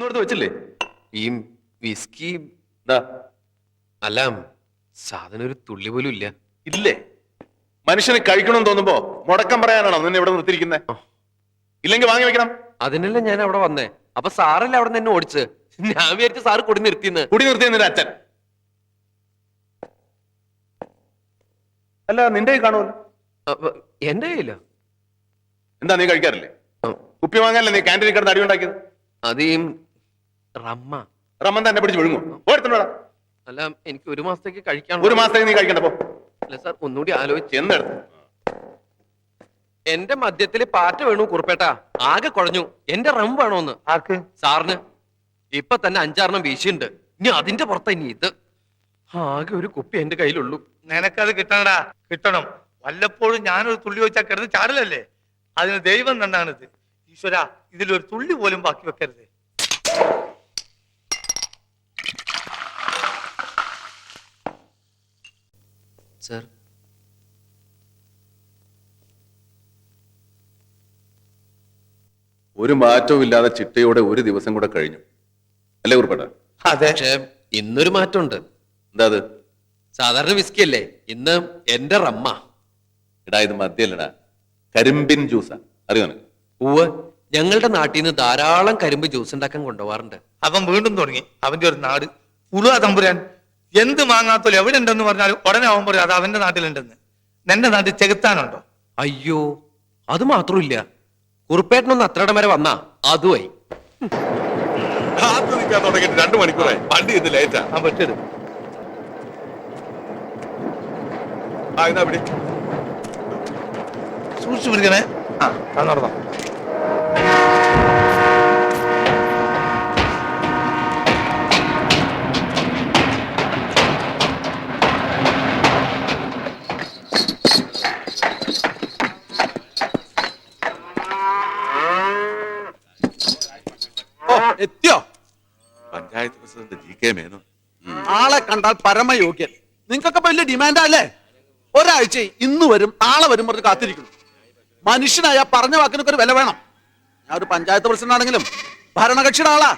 ഒന്നും എടുത്ത് വെച്ചില്ലേ? ഈ വിസ്കി എന്താ അല്ല സാധനം ഒരു തുള്ളി പോലും ഇല്ല. ഇല്ലേ? മനുഷ്യന് കഴിക്കണമെന്ന് തോന്നുമ്പോ മുടക്കം പറയാനാണോ നിന്നെ ഇവിടെ നിർത്തിയിരിക്കുന്നത് ഇല്ലെങ്കിൽ വാങ്ങി വെക്കണം. അതിനല്ലേ ഞാൻ അവിടെ വന്നേ. അപ്പൊ സാറല്ലേ അവിടെ നിന്ന് ഓടിച്ച്? ഞാൻ വിചാരിച്ചു സാറ് കുടി നിർത്തിന്ന് കുടി നിർത്തിയ അച്ഛൻ. അല്ല നിന്റെ കാണുമല്ലോ. എന്റെ എന്താ നീ കഴിക്കാറില്ലേ? കുപ്പി വാങ്ങാനല്ലേ നീ ക്യാന്റീനിൽ കിടന്ന് അടി ഉണ്ടാക്കിയത്? അത് റമ്മ. റമ്മൻ തന്നെ പിടിച്ച് വിഴുങ്ങും. ഓടുത്തോടാ അല്ല എനിക്ക് ഒരു മാസത്തേക്ക് കഴിക്കാൻ ഒരു മാസത്തേക്ക് നീ കഴിക്കണ്ട പോ. അല്ല സാർ ഒന്നുകൂടി ആലോചിച്ച്. ചെന്നെടുത്ത്. എന്റെ മദ്യത്തിൽ പാറ്റ വേണു കുറുപ്പേട്ട. ആകെ കുഴഞ്ഞു. എന്റെ റം വേണോന്ന്. ആർക്ക്? സാറിന്. ഇപ്പൊ തന്നെ അഞ്ചാറെണ്ണം വീശിയുണ്ട്. ഇനി അതിന്റെ പുറത്ത ഇനി ഇത്. ആകെ ഒരു കുപ്പി എന്റെ കയ്യിലുള്ളൂ. നിനക്കത് കിട്ടണടാ. കിട്ടണം. വല്ലപ്പോഴും ഞാനൊരു തുള്ളി വെച്ചാൽ കിടന്ന് ചാടലല്ലേ? അതിന് ദൈവം തന്നാണിത്. ഈശ്വര ഇതിലൊരു തുള്ളി പോലും ബാക്കി വെക്കരുത്. സാർ. ഒരു മാറ്റവും ഇല്ലാതെ ചിട്ടയോടെ ഒരു ദിവസം കൂടെ കഴിഞ്ഞു. അല്ലേ കുറിപ്പേട്ട അതെ. പക്ഷേ ഇന്നൊരു മാറ്റമുണ്ട്. എന്താ അത്? സാധാരണ വിസ്കി അല്ലേ? ഇന്ന് എന്റെ റമ്മ. എടാ ഇത് മദ്യല്ലടാ. കരിമ്പിൻ ജ്യൂസാ. അറിയോ നിനക്ക്? പൂവ് ഞങ്ങളുടെ നാട്ടിൽ നിന്ന് ധാരാളം കരിമ്പ് ജ്യൂസ് ഉണ്ടാക്കാൻ കൊണ്ടുപോകാറുണ്ട് അവൻ വീണ്ടും തുടങ്ങി. അവന്റെ ഒരു നാട്. ഉളുവ തമ്പുരാൻ എന്ത് വാങ്ങാത്തോ എവിടെ ഉണ്ടെന്ന് പറഞ്ഞാൽ ഉടനെ അവൻ പറയും അത് അവന്റെ നാട്ടിലുണ്ടെന്ന്. നിന്റെ നാട്ടിൽ ചെകുത്താനുണ്ടോ? അയ്യോ അത് മാത്രമില്ല കുറുപ്പേട്ടനൊന്ന് അത്രയുടെ വരെ വന്നാ അതുമായി. കാത്തു നിൽക്കാൻ തുടങ്ങിയിട്ട് രണ്ടു മണിക്കൂറായി. വണ്ടി ഇത് ലേറ്റാ ആ. ആ പിടി. സൂക്ഷിച്ചു പിടിക്കണേ. ആ നടന്നോ panchayat president G K Menon ആളെ കണ്ടാൽ പരമയോഗ്യൻ. നിങ്ങൾക്കൊക്കെ വലിയ ഡിമാൻഡാ അല്ലേ? ഒരാഴ്ച ഇന്ന് വരും നാളെ വരും പറഞ്ഞ് കാത്തിരിക്കുന്നു. മനുഷ്യനായ പറഞ്ഞ വാക്കിനൊക്കെ ഒരു വില വേണം. ഞാൻ ഒരു പഞ്ചായത്ത് പ്രസിഡന്റ് ആണെങ്കിലും ഭരണകക്ഷിയുടെ ആളാ.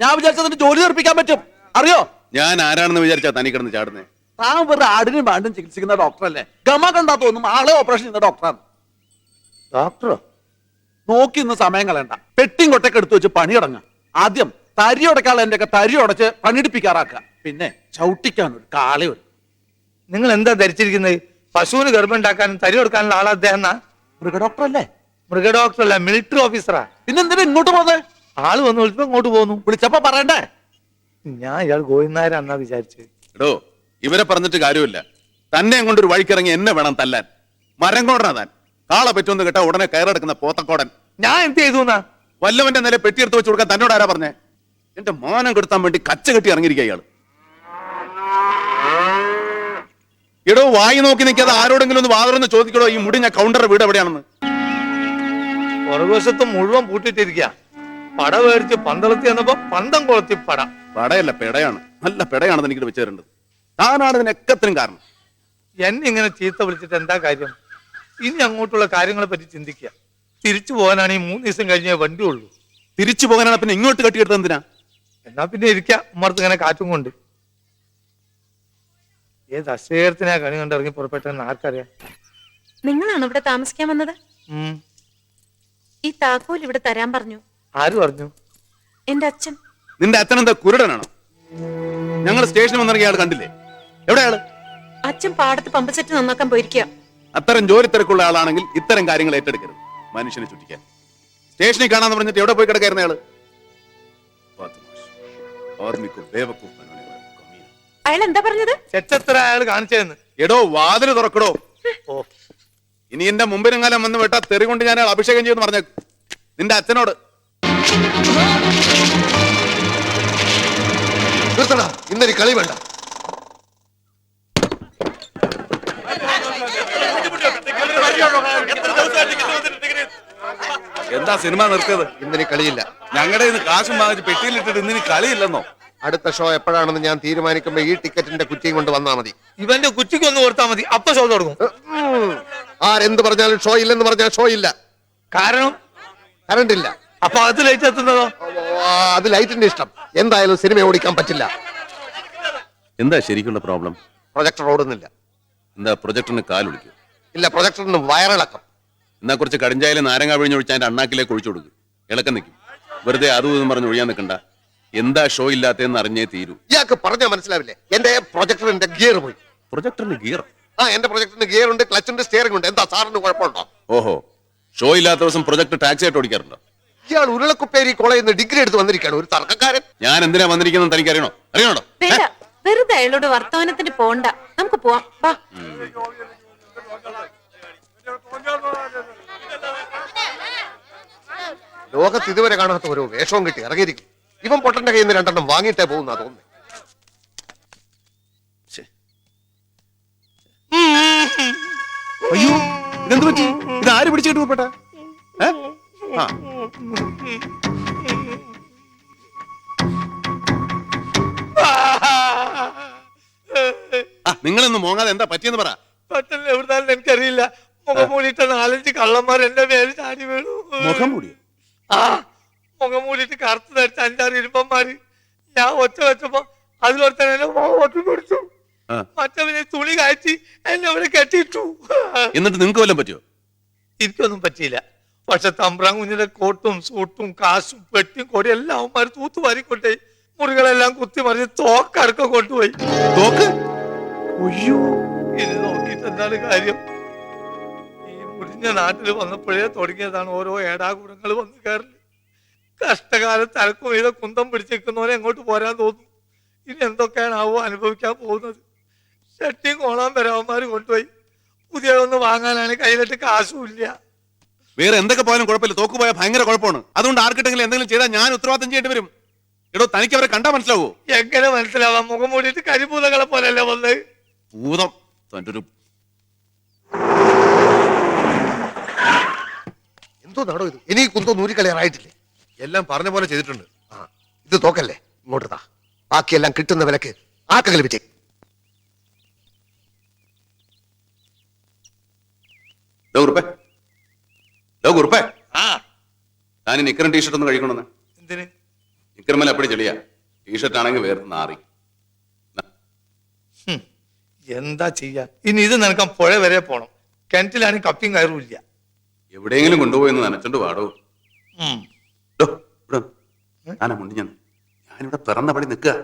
ഞാൻ വിചാരിച്ചതിന്റെ ജോലി തീർപ്പിക്കാൻ പറ്റും. അറിയോ? ഞാൻ ആരാണെന്ന് വിചാരിച്ചാ തനി കിടന്ന് ചാടുന്നേ. താൻ വെറുതെ ആടിനും പാണ്ടും ചികിത്സിക്കുന്ന ഡോക്ടർ അല്ലേ ഗമ കണ്ടാ തോന്നും ആളെ ഓപ്പറേഷൻ ചെയ്യുന്ന ഡോക്ടറാണ്. ഡോക്ടറോ? നോക്കി ഇന്ന് സമയം കളയണ്ട. പെട്ടിയും കൊട്ടൊക്കെ എടുത്തു വെച്ച് പണി തുടങ്ങാം ആദ്യം തരി ഉടക്കാനുള്ള എന്റെ ഒക്കെ തരി ഉടച്ച് പണിയെടുപ്പിക്കാറാക്കുക. പിന്നെ ചവിട്ടിക്കാൻ ഒരു കാളി ഒരു നിങ്ങൾ എന്താ ധരിച്ചിരിക്കുന്നത്? പശുവിന് ഗർഭം ഉണ്ടാക്കാനും തരി കൊടുക്കാനുള്ള ആളാ അദ്ദേഹം എന്നാ? മൃഗ ഡോക്ടർ അല്ലേ? മൃഗ ഡോക്ടറല്ല മിലിറ്ററി ഓഫീസറാ പിന്നെന്തിനാ ഇങ്ങോട്ട് പോകുന്നത്? ആൾ വന്ന് വിളിച്ചപ്പോ ഇങ്ങോട്ട് പോന്നു. വിളിച്ചപ്പോ പറയണ്ടേ? ഞാൻ ഇയാൾ ഗോവിന്ദനാരാന്നാ വിചാരിച്ചത്. എടോ ഇവരെ പറഞ്ഞിട്ട് കാര്യമില്ല. തന്നെ കൊണ്ടൊരു ഒരു വഴിക്കിറങ്ങി എന്നെ വേണം തല്ലാൻ. മരം കോടനാ താൻ. കാളെ പറ്റുമെന്ന് കേട്ടാ ഉടനെ കയറെടുക്കുന്ന പോത്തക്കോടൻ. ഞാൻ എന്ത് ചെയ്തു എന്നാ? വല്ലവന്റെ നില പെട്ടിയെടുത്ത് വെച്ച് കൊടുക്കാൻ തന്നോട് ആരാ പറഞ്ഞേ? എന്റെ മാനം കെടുത്താൻ വേണ്ടി കച്ച കെട്ടി ഇറങ്ങിയിരിക്കുക ഇയാൾ. എടോ വായി നോക്കി നിൽക്കാതെ ആരോടെങ്കിലും ഒന്ന് വാതറൊന്ന് ചോദിക്കടോ ഈ മുടി ഞാൻ കൗണ്ടർ വീട് എവിടെയാണെന്ന്. പുറകുവശത്ത് മുഴുവൻ പൂട്ടിട്ടിരിക്കുക പട വേടിച്ച് പന്തളത്തി എന്നപ്പോ പന്തം കൊളത്തി പട. പടയല്ല പെടയാണ്. നല്ല പെടയാണെന്ന് എനിക്ക് വെച്ച് തരേണ്ടത് താനാണ് ഇതിനൊക്കത്തിനും കാരണം. എന്നെ ഇങ്ങനെ ചീത്ത വിളിച്ചിട്ട് എന്താ കാര്യം? ഇനി അങ്ങോട്ടുള്ള കാര്യങ്ങളെ പറ്റി ചിന്തിക്കുക തിരിച്ചു പോകാനാണ് ഈ മൂന്ന് ദിവസം കഴിഞ്ഞേ വണ്ടി ഉള്ളൂ തിരിച്ചു പോകാനാണ് പിന്നെ ഇങ്ങോട്ട് കെട്ടിയെടുത്തത് എന്തിനാ? എന്നാ പിന്നെ ഇരിക്കാം. ഉമ്മർത്ത് ഇങ്ങനെ കാറ്റും കൊണ്ട്. ഏത് അശ്വേരത്തിനാ കണി കൊണ്ട് ഇറങ്ങി പുറപ്പെട്ടെന്ന് ആർക്കറിയാം? നിങ്ങളാണ് ഇവിടെ താമസിക്കാൻ വന്നത്. ഈ താക്കോൽ ഇവിടെ തരാൻ പറഞ്ഞു. ആര് പറഞ്ഞു? എന്റെ അച്ഛൻ. നിന്റെ അച്ഛൻ എന്താ കുരുടനാണോ? ഞങ്ങൾ സ്റ്റേഷനിൽ വന്നിറങ്ങിയ ആൾ കണ്ടില്ലേ? എവിടെയാൾ അച്ഛൻ പാടത്ത് പമ്പ് സെറ്റ് നന്നാക്കാൻ പോയിരിക്കുക അത്തരം ജോലി തിരക്കുള്ള ആളാണെങ്കിൽ ഇത്തരം കാര്യങ്ങൾ ഏറ്റെടുക്കരുത്. മനുഷ്യനെ ചുറ്റിക്കാൻ. സ്റ്റേഷനിൽ കാണാന്ന് പറഞ്ഞിട്ട് എവിടെ പോയി കിടക്കായിരുന്ന ആൾ ബദ്മാഷ്. അയാൾ എന്താ പറഞ്ഞത്? ചെച്ചത്ര അയാൾ കാണിച്ചതെന്ന്? എടോ വാതിൽ തുറക്കടോ. ഇനി എന്റെ വന്ന് വിട്ടാ തെറി കൊണ്ട് ഞാൻ അയാൾ അഭിഷേകം ചെയ്യുമെന്ന് പറഞ്ഞു നിന്റെ അച്ഛനോട്. നിർത്തടാ ഇന്നൊരു കളി വേണ്ട. എന്താ സിനിമ നിർത്തിയത്? ഇന്നിനി കളിയില്ല. ഞങ്ങളുടെ ഇന്ന് കാശും വാങ്ങിച്ച് പെട്ടിയിലിട്ടിട്ട് ഇന്നിനി കളിയില്ലെന്നോ? അടുത്ത ഷോ എപ്പോഴാണെന്ന് ഞാൻ തീരുമാനിക്കുമ്പോ ഈ ടിക്കറ്റിന്റെ കുറ്റിയും കൊണ്ട് വന്നാ മതി. ഇവന്റെ കുറ്റിക്ക് ഒന്ന് ഓർത്താ മതി. അപ്പൊ ഷോ തുടങ്ങും. ആരെന്ത് പറഞ്ഞാലും ഷോ ഇല്ലെന്ന് പറഞ്ഞാൽ ഷോ ഇല്ല. കാരണം? കറണ്ട് ഇല്ല. അപ്പൊ അത് ലൈറ്റ് എത്തുന്നതോ? അത് ലൈറ്റിന്റെ ഇഷ്ടം. എന്തായാലും സിനിമ ഓടിക്കാൻ പറ്റില്ല. എന്താ ശരിക്കുള്ള പ്രോബ്ലം? പ്രൊജക്ടർ ഓടുന്നില്ല. എന്താ പ്രൊജക്ടറിന് കാലൊളിക്കും? ഇല്ല പ്രൊജക്ടറിന് വയറിളക്കം. എന്നാ കുറച്ച് കടിഞ്ചായാലും നാരങ്ങ പിഴിഞ്ഞൊഴിച്ച് അതിന്റെ അണ്ണാക്കിലേക്ക് ഒഴിച്ചു കൊടുക്കും. ഇളക്കം നിൽക്കും. വെറുതെ അതും ഇതും പറഞ്ഞ് ഒഴിയാൻ നിൽക്കണ്ട. എന്താ ഷോ ഇല്ലാത്തതെന്ന് അറിഞ്ഞേ തീരൂ. ഇയാൾക്ക് പറഞ്ഞാൽ മനസ്സിലാവില്ലേ? എന്റെ പ്രൊജക്ടറിന്റെ ഗിയർ പോയി. പ്രൊജക്ടറിന് ഗിയർ ആ എന്റെ പ്രൊജക്ടറിന് ഗിയർ ഉണ്ട് ക്ലച്ചിന്റെ ഉണ്ട് സ്റ്റിയറിംഗ് ഉണ്ട്. എന്താ സാറിന് കുഴപ്പമുണ്ടോ? ഓഹോ. ഷോ ഇല്ലാത്ത ദിവസം പ്രൊജക്ട് ടാക്സി ആയിട്ട് ഓടിക്കാറുണ്ടോ? ഇയാൾ ഉരുളക്കുപ്പേരി കോളേജിൽ നിന്ന് ഡിഗ്രി എടുത്ത് വന്നിരിക്കുകയാണ് ഒരു തർക്കക്കാരൻ. ഞാൻ എന്തിനാ വന്നിരിക്കുന്നത് തനിക്ക് അറിയണോ അറിയണോ? വേണ്ട. വെറുതെ അയാളോട് വർത്തമാനത്തിന് പോണ്ട. നമുക്ക് പോവാം. വാ. ലോകത്ത് ഇതുവരെ കാണാത്ത ഓരോ വേഷവും കിട്ടി ഇറങ്ങിയിരിക്കും ഇവൻ പൊട്ടന്റെ കയ്യിൽ നിന്ന് രണ്ടെണ്ണം വാങ്ങിയിട്ടേ പോകുന്ന തോന്നുന്നു. അയ്യോ ഇതെന്ത് പറ്റി? ഇത് ആര് പിടിച്ചിട്ട് ആ, നിങ്ങളൊന്ന് മോങ്ങാതെ എന്താ പറ്റിയെന്ന് പറ. പെട്ടെന്ന് എവിടുന്നാലും എനിക്കറിയില്ല. മുഖം മൂടിയിട്ട് നാലഞ്ച് കള്ളന്മാർ എന്റെ മേലെ ചാടി വീണു. മുഖം മൂടിയോ? ആ മുഖം മൂടിയിട്ട് കറുത്ത് ധരിച്ച അഞ്ചാറ് ഇരുമ്പന്മാര് ഞാൻ ഒച്ച വെച്ചപ്പോ അതിലൊരുത്തൻ എന്നെ ഒറ്റ പിടിച്ചു. മറ്റവനെ തുണി കയറ്റി എന്നെ അവരെ കെട്ടിയിട്ടു. എന്നിട്ട് നിങ്ങൾക്ക് വല്ലതും പറ്റിയോ? എനിക്കൊന്നും പറ്റിയില്ല. പക്ഷെ തമ്പ്രാൻ കുഞ്ഞിന്റെ കോട്ടും സൂട്ടും കാശും പെട്ടിയും കൊടിയും എല്ലാം അവന്മാർ തൂത്തുവാരിക്കൊണ്ടേ മുറികളെല്ലാം കുത്തി മറിച്ച് തോക്കടക്കം കൊണ്ടുപോയി. തോക്ക്? അയ്യോ ഇനി നോക്കിയിട്ട് എന്താണ് കാര്യം? മുടിഞ്ഞ നാട്ടിൽ വന്നപ്പോഴേ തുടങ്ങിയതാണ് ഓരോ ഏടാകൂടങ്ങൾ വന്നു കയറൽ. കഷ്ടകാലത്ത് അലക്കും വീത കുന്തം പിടിച്ചിരിക്കുന്നവരെ എങ്ങോട്ട് പോരാൻ തോന്നും? ഇനി എന്തൊക്കെയാണ് എന്തൊക്കെയാണാവോ അനുഭവിക്കാൻ പോകുന്നത്? ഷട്ടിയും കോളാൻ വരാവന്മാർ കൊണ്ടുപോയി. പുതിയതൊന്ന് വാങ്ങാനാണ് കയ്യിലിട്ട് കാശുമില്ല. വേറെ എന്തൊക്കെ പോയാലും കുഴപ്പമില്ല. തോക്ക് പോയാൽ ഭയങ്കര കുഴപ്പമാണ്. അതുകൊണ്ട് ആർക്കിട്ടെങ്കിലും എന്തെങ്കിലും ചെയ്താൽ ഞാൻ ഉത്തരവാദിത്തം ചെയ്യേണ്ടി വരും. എടോ തനിക്ക് അവരെ കണ്ടാ മനസ്സിലാവോ? എങ്ങനെ മനസ്സിലാവാം? മുഖം മൂടിയിട്ട് കരിപൂതകളെ പോലെയല്ലേ വന്നത്? ഭൂതം. തന്റെ ഒരു എന്തോ നടോ ഇത്? ഇനി കുന്തോ നൂരിക്കളയാറായിട്ടില്ലേ? എല്ലാം പറഞ്ഞ പോലെ ചെയ്തിട്ടുണ്ട്. ആ ഇത് തോക്കല്ലേ? ഇങ്ങോട്ട് താ ബാക്കിയെല്ലാം കിട്ടുന്ന വിലക്ക് ആർക്കെങ്കിലും വിറ്റേ. ഞാൻ ഈ നിക്കറും ടീഷർട്ട് ഒന്ന് കഴിക്കണമെന്ന്. എന്തിന്? നിക്കറുമല്ല അപ്പടി ചെളിയാ. ടീഷർട്ട് ആണെങ്കിൽ വേറെ നാറി. എന്താ ചെയ്യാ? ഇനി ഇത് നനക്കാൻ പുഴ വരെ പോണം. കിണറ്റിലാണെങ്കിൽ കപ്പിയും കയറും ഇല്ല. എവിടെയെങ്കിലും കൊണ്ടുപോയി നനച്ചോണ്ട് പാടോ മുണ്ടി ഞാൻ. ഞാനിവിടെ പിറന്ന പടി നിൽക്കുക.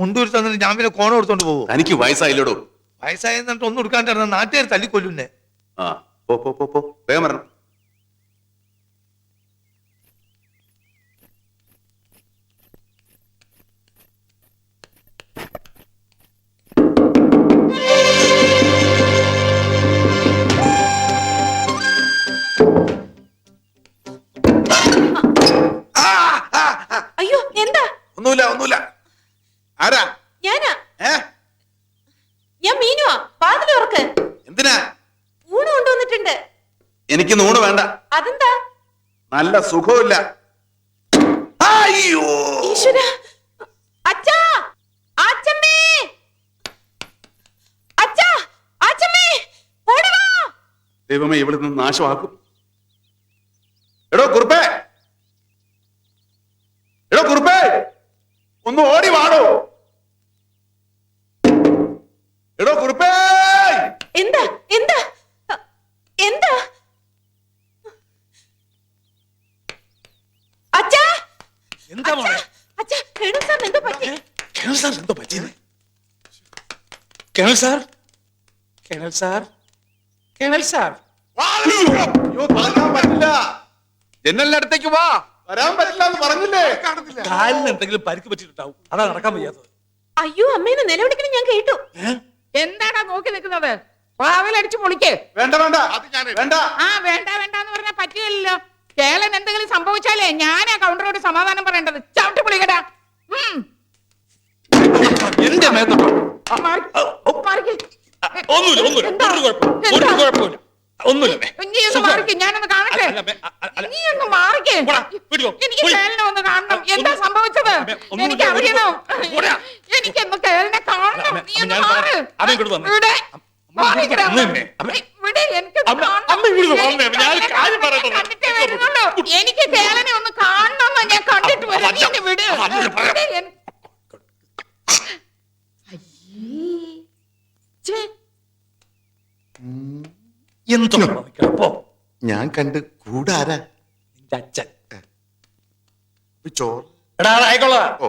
മുണ്ടൂരി തന്നിട്ട് ഞാൻ പിന്നെ കോണം എടുത്തോണ്ട് പോകും എനിക്ക് വയസ്സായില്ലടോ. വയസ്സായി എന്നിട്ട് ഒന്നും എടുക്കാണ്ടായിരുന്നു നാട്ടുകാർ തല്ലിക്കൊല്ലുന്നേ. ആ പോ പോ പോ. വേഗം വരണം. നല്ല സുഖമില്ല അയ്യോ. ദൈവമേ ഇവിടെ നിന്ന് നാശമാക്കും. എന്താ മോളെ? അച്ഛാ കേണു സാർ എന്തോ പറ്റി? കേണൽ സാർ എന്തോ പറ്റിയത് colonel sir? Colonel sir? Colonel sir? പറ്റില്ല. ജനലിന്റെ അടുത്തേക്ക് വാ. വരാൻ പറ്റില്ല എന്ന് പറഞ്ഞില്ലേ? കാലിന് എന്തെങ്കിലും പരിക്ക് പറ്റിയിട്ടുണ്ടാവും. അതാ നടക്കാൻ വയ്യാത്തത്. അയ്യോ അമ്മേനെ നിലവിളിക്കണം ഞാൻ കേട്ടു. എന്താടാ നോക്കി നിൽക്കുന്നത്? പാവലടിച്ചു പൊളിക്ക്. വേണ്ട വേണ്ട. വേണ്ട. ആ വേണ്ട വേണ്ട എന്ന് പറഞ്ഞാൽ പറ്റില്ലല്ലോ. കേളൻ എന്തെങ്കിലും സംഭവിച്ചാലേ ഞാൻ ആ കൗണ്ടറോട് സമാധാനം പറയേണ്ടത്. ചവിട്ടി പൊളിക്കടാ. എന്റെ ഞാനൊന്ന് കാണട്ടെ. നീ ഒന്ന് മാറിക്ക്. എനിക്ക്. ഒന്ന് കാണണം. എന്താ സംഭവിച്ചത്? എനിക്ക് അറിയണം. എനിക്കൊന്ന് കാണണം. നീ ഒന്ന് മാറ്. ഇവിടെ. മാറിക്കടാ. ഇവിടെ എനിക്കൊന്ന് അമ്മ, കാണണം അമ്മ കണ്ടിട്ടേ വരുന്നുള്ളൂ എനിക്ക് കേളനെ ഒന്ന് കാണണമെന്ന് ഞാൻ കണ്ടിട്ട് വരാം നീ എന്നെ വിട് എൻ- അയ്യേ. ഛേ, ഞാൻ കണ്ട് കൂടാരാ? അച്ഛൻ. ചോറ്. എടാ ആയിക്കോളാം. ഓ.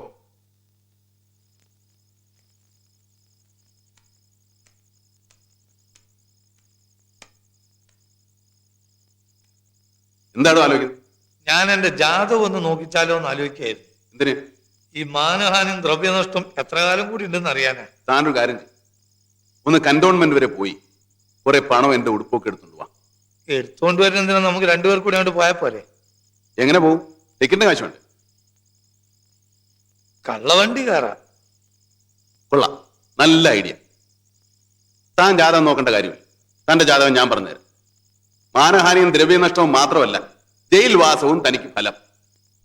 എന്താണ് ആലോചിക്കുന്നത്? ഞാൻ എന്റെ ജാതകം ഒന്ന് നോക്കിച്ചാലോ എന്ന് ആലോചിക്കായിരുന്നു എന്തിന്? ഈ മാനഹാനും ദ്രവ്യനഷ്ടം എത്ര കാലം കൂടി ഉണ്ടെന്ന് അറിയാനാ? താനൊരു കാര്യം ചെയ്യും. ഒന്ന് കന്റോൺമെന്റ് വരെ പോയി. കുറെ പണം എന്റെ ഉടുപ്പൊക്കെ എടുത്തോണ്ട് വാ. എടുത്തോണ്ട് വരുന്നതിന് നമുക്ക് രണ്ടുപേർ കൂടി അങ്ങോട്ട് പോയാൽ പോരെ. എങ്ങനെ പോകും ടിക്കറ്റിന്റെ കാശ് വേണ്ടേ കള്ളവണ്ടി കയറാ. കൊള്ളാം. നല്ല ഐഡിയ. താൻ ജാതകം നോക്കേണ്ട കാര്യമില്ല. തന്റെ ജാതകം ഞാൻ പറഞ്ഞുതരാം. മാനഹാനിയും ദ്രവ്യനഷ്ടവും മാത്രമല്ല ജയിൽവാസവും തനിക്ക് ഫലം.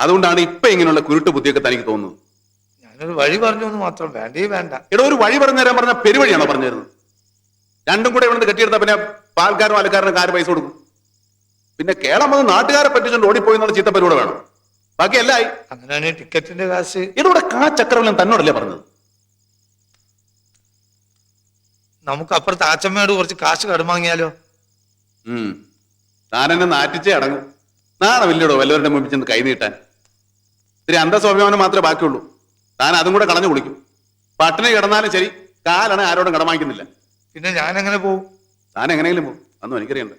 അതുകൊണ്ടാണ് ഇപ്പൊ ഇങ്ങനെയുള്ള കുരുട്ട് ബുദ്ധിയൊക്കെ തനിക്ക് തോന്നുന്നത്. ഞാനൊരു വഴി പറഞ്ഞു എന്ന് മാത്രം വേണ്ടേ വേണ്ട. എടോ ഒരു വഴി പറഞ്ഞു തരാൻ പറഞ്ഞ പെരുവഴിയാണോ പറഞ്ഞു തരുന്നത് രണ്ടും കൂടെ ഇവിടുന്ന് കെട്ടിയെടുത്ത പിന്നെ പാൽക്കാരും അലക്കാരനും കാര് പൈസ കൊടുക്കും? പിന്നെ കേരളം വന്ന് നാട്ടുകാരെ പറ്റിച്ചുകൊണ്ട് ഓടിപ്പോയി എന്നുള്ള ചീത്തപ്പരികൂടെ വേണം. ബാക്കി എല്ലായി. അങ്ങനെയാണ് ടിക്കറ്റിന്റെ കാശ്. ഇതിവിടെ കാ ചക്രവലം തന്നോടല്ലേ പറഞ്ഞത്? നമുക്ക് അപ്പുറത്ത് ആച്ചമ്മയോട് കുറച്ച് കാശ് കടുമാങ്ങിയാലോ എന്നെ നാറ്റിച്ചേ അടങ്ങും. നാളെ വലിയടോ വല്ലവരുടെ മുമ്പിൽ ചെന്ന് കൈ നീട്ടാൻ. ഇത്തിരി അന്തസ്വാഭിമാനം മാത്രമേ ബാക്കിയുള്ളൂ. താൻ അതും കൂടെ കളഞ്ഞു കുളിക്കും. പട്ടിണി കിടന്നാലും ശരി കാലാണ് ആരോടും കടമാക്കുന്നില്ല പിന്നെ ഞാൻ എങ്ങനെ പോവും? താൻ എങ്ങനെയെങ്കിലും പോകും അന്ന് എനിക്കറിയണ്ട.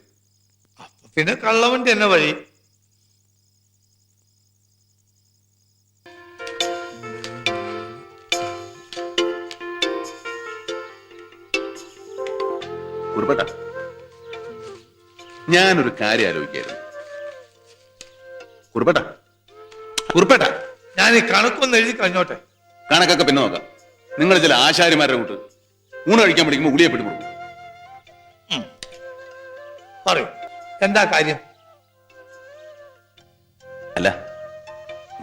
പിന്നെ കള്ളവണ്ടി എന്നെ വഴി? കുറുപ്പേട്ട ഞാനൊരു കാര്യം ആലോചിക്കായിരുന്നു. കുറുപ്പട്ട കുറുപ്പട്ട. ഞാൻ ഈ കണക്കൊന്ന് എഴുതി കഴിഞ്ഞോട്ടെ? കണക്കൊക്കെ പിന്നെ നോക്കാം. നിങ്ങൾ ചില ആശാരിമാരുടെ കൂട്ട് ഊണ് കഴിക്കാൻ പഠിക്കുമ്പോൾ ഉളിയെ പെട്ട് പറയൂ. എന്താ കാര്യം? അല്ല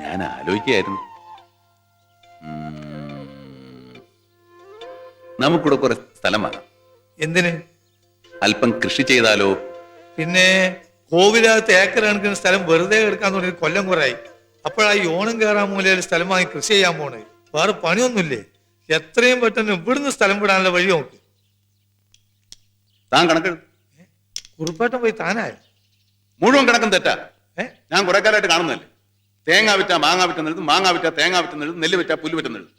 ഞാൻ ആലോചിക്കായിരുന്നു നമുക്കിവിടെ കുറെ സ്ഥലം വാങ്ങാം എന്തിന്? അല്പം കൃഷി ചെയ്താലോ? പിന്നെ കോവിലകത്ത് ഏക്കർ കണക്കിന് സ്ഥലം വെറുതെ എടുക്കാൻ തുടങ്ങി കൊല്ലം കുറയായി അപ്പോഴാ ഈ ഓണം കയറാൻ മൂലയിൽ സ്ഥലം വാങ്ങി കൃഷി ചെയ്യാൻ പോണേ. വേറെ പണിയൊന്നുമില്ലേ? എത്രയും പെട്ടെന്ന് ഇവിടുന്ന് സ്ഥലം വിടാനുള്ള വഴി നോക്കി താൻ കണക്ക് കുറുപ്പേട്ടൻ പോയി താനായോ? മുഴുവൻ കണക്കും തെറ്റാ. ഞാൻ കുറെ കാലമായിട്ട് കാണുന്നതല്ലേ? തേങ്ങ വിറ്റ മാങ്ങ വിറ്റുന്നെഴുതും മാങ്ങ വിറ്റ തേങ്ങ വിറ്റുന്നെഴുതും നെല്ല് വിറ്റ പുല്ല് വിറ്റുന്നെഴുതും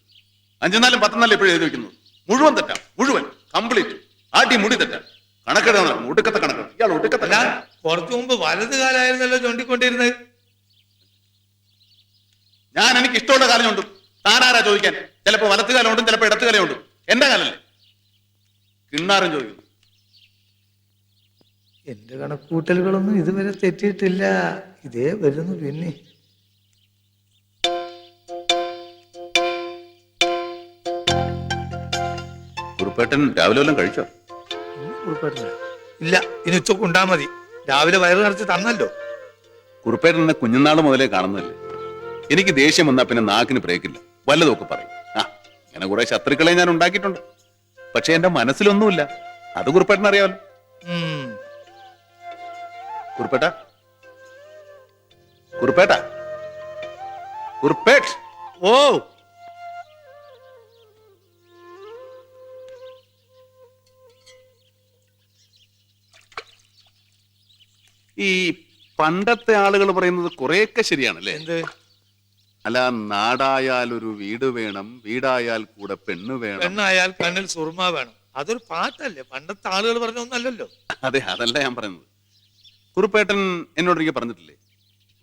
അഞ്ചെന്നാലും പത്തെന്നാലും എപ്പോഴും എഴുതി വെക്കുന്നത്? മുഴുവൻ തെറ്റാ മുഴുവൻ കംപ്ലീറ്റ്. ആട്ടി മുടി തെറ്റാ. കണക്കെടുക്കണം ഒടുക്കത്തെ കണക്ക്. ഇയാൾ ഒടുക്കത്തെ. കുറച്ചു മുമ്പ് വലത് കാലായിരുന്നല്ലോ ചൂണ്ടിക്കൊണ്ടിരുന്നത്. ഞാൻ എനിക്ക് ഇഷ്ടമുള്ള കാലം ഉണ്ട് താനാരാ ചോദിക്കാൻ? ചിലപ്പോൾ വലത്ത് കാലം ചിലപ്പോൾ ചിലപ്പോ ഇടത്ത് കാലം ഉണ്ട്. എന്റെ കാലല്ലേ? കിണ്ണാറും ചോദിക്കുന്നു. എന്റെ കണക്കൂട്ടലുകളൊന്നും ഇതുവരെ തെറ്റിയിട്ടില്ല. ഇതേ വരുന്നു പിന്നെ. കുറുപ്പേട്ടൻ രാവിലെ വല്ലതും കഴിച്ചോ? ഇനി കുറുപ്പേട്ടനാ? ഇല്ല ഇനി ഉച്ചയ്ക്ക് ഉണ്ടാ മതി. രാവിലെ വയറ് നിറച്ച് തന്നല്ലോ. കുറുപ്പേട്ടൻ എന്നെ കുഞ്ഞുനാൾ മുതലേ കാണുന്നതല്ലേ? എനിക്ക് ദേഷ്യം വന്നാ പിന്നെ നാക്കിന് ബ്രേക്കില്ല വല്ലതൊക്കെ പറയും. ആ അങ്ങനെ കുറെ ശത്രുക്കളെ ഞാൻ ഉണ്ടാക്കിയിട്ടുണ്ട്. പക്ഷെ എന്റെ മനസ്സിലൊന്നുമില്ല. അത് കുറിപ്പേട്ടൻ അറിയാമല്ലോ. കുറിപ്പേട്ട? കുറിപ്പേട്ട? കുറിപ്പേട്ട്? ഓ. ഈ പണ്ടത്തെ ആളുകൾ പറയുന്നത് കുറെയൊക്കെ ശരിയാണല്ലേ? എന്ത്? അല്ല നാടായാൽ ഒരു വീട് വേണം വീടായാൽ കൂടെ പെണ്ണ് വേണം. പെണ്ണായാൽ കണ്ണിൽ സുറുമ വേണം. അതൊരു പാട്ടല്ലേ? പണ്ടത്തെ ആളുകൾ പറഞ്ഞ ഒന്നല്ലല്ലോ. അതെ അതല്ല ഞാൻ പറയുന്നത്. കുറുപ്പേട്ടൻ എന്നോടൊരിക്കൽ പറഞ്ഞിട്ടില്ലേ?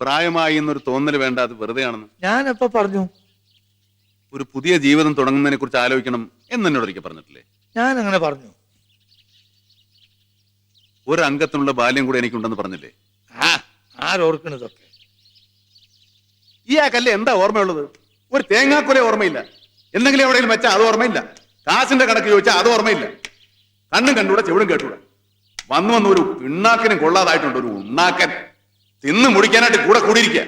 പ്രായമായി എന്നൊരു തോന്നൽ വേണ്ട അത് വെറുതെ ആണെന്ന് ഞാൻ എപ്പോ പറഞ്ഞു? ഒരു പുതിയ ജീവിതം തുടങ്ങുന്നതിനെ കുറിച്ച് ആലോചിക്കണം എന്ന് എന്നോടൊരിക്കൽ പറഞ്ഞിട്ടില്ലേ? ഞാൻ അങ്ങനെ പറഞ്ഞു. ഒരു അംഗത്തിനുള്ള ബാല്യം കൂടെ എനിക്കുണ്ടെന്ന് പറഞ്ഞില്ലേ? ആരോർക്കണതൊക്കെ. ഇയാൾക്കല്ലേ എന്താ ഓർമ്മയുള്ളത്? ഒരു തേങ്ങാക്കുല ഓർമ്മയില്ല. എന്തെങ്കിലും എവിടെയെങ്കിലും വെച്ചാൽ അത് ഓർമ്മയില്ല. കാശിന്റെ കണക്ക് ചോദിച്ചാൽ അത് ഓർമ്മയില്ല. കണ്ണും കണ്ടൂടെ ചെവിടും കേട്ടൂടെ. വന്നു വന്ന് ഒരു പിണ്ണാക്കിനും കൊള്ളാതായിട്ടുണ്ട് ഒരു ഉണ്ണാക്കൻ. തിന്ന് മുടിക്കാനായിട്ട് കൂടെ കൂടിയിരിക്കുക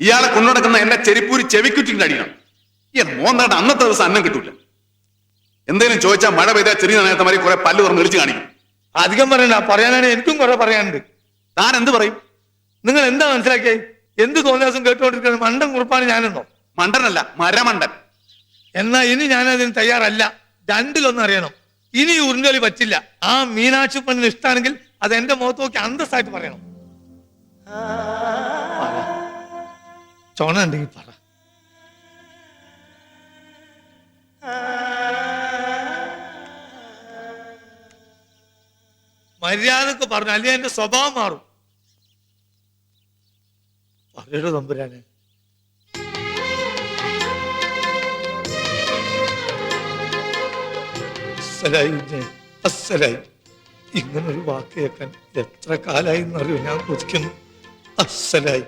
ഇയാളെ കൊണ്ടുനടക്കുന്ന എന്റെ ചെരിപ്പൂരി ചെവിക്കുറ്റിന്റെ അടിയാണ് ഈ മോന്താണ്ട് അന്നത്തെ ദിവസം അന്നം കിട്ടൂല. എന്തെങ്കിലും ചോദിച്ചാൽ മഴ പെയ്താൽ ചെറിയ നേരത്തെ മാതിരി കുറെ പല്ല് തുറന്ന് വിളിച്ചു കാണിക്കും. അധികം പറയണ്ട. പറയാനാണ് എനിക്കും കുറെ പറയാനുണ്ട്. താൻ എന്ത് പറയും? നിങ്ങൾ എന്താ മനസ്സിലാക്കിയേ? എന്ത് തോന്നിയാസം കേട്ടുകൊണ്ടിരിക്കുന്നത് മണ്ടൻ കുറിപ്പാണ് ഞാനെന്നോ? മണ്ടനല്ല മരമണ്ടൻ. എന്നാ ഇനി ഞാൻ അതിന് തയ്യാറല്ല. രണ്ടിലൊന്നും അറിയണം. ഇനി ഉരുണ്ടൊലി പറ്റില്ല. ആ മീനാക്ഷി പെണ്ണിന് ഇഷ്ടമാണെങ്കിൽ അത് എന്റെ മുഖത്ത് നോക്കി അന്തസ്സായിട്ട് പറയണം. പറ. ചുണ ഉണ്ടെങ്കിൽ പറ. മര്യാദയ്ക്ക് പറഞ്ഞു അല്ലെങ്കിൽ എന്റെ സ്വഭാവം മാറും. പറയടോ തമ്പുരാനെ. ഇങ്ങനൊരു വാക്ക് കേൾക്കാൻ എത്ര കാലായി എന്നറിയോ? ഞാൻ കൊതിക്കുന്നു അസ്സലായി.